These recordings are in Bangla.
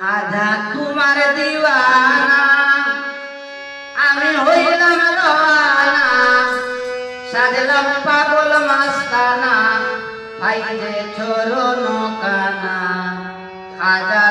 খাজা তোমার দিওয়ানা। আমি হইলাম রওয়ানা। সাজলাম পাগল মাস্তানা। ভাইরে চরণ কানা খাজা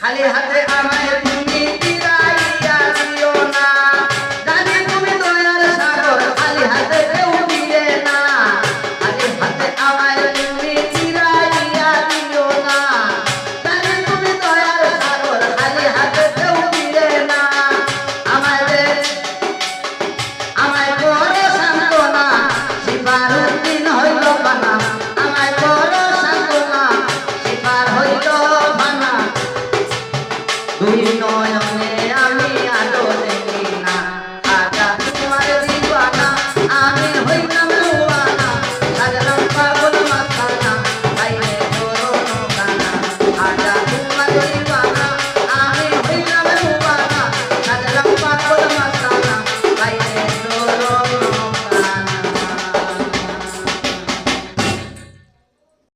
খালি হাতে আমায় নয়ন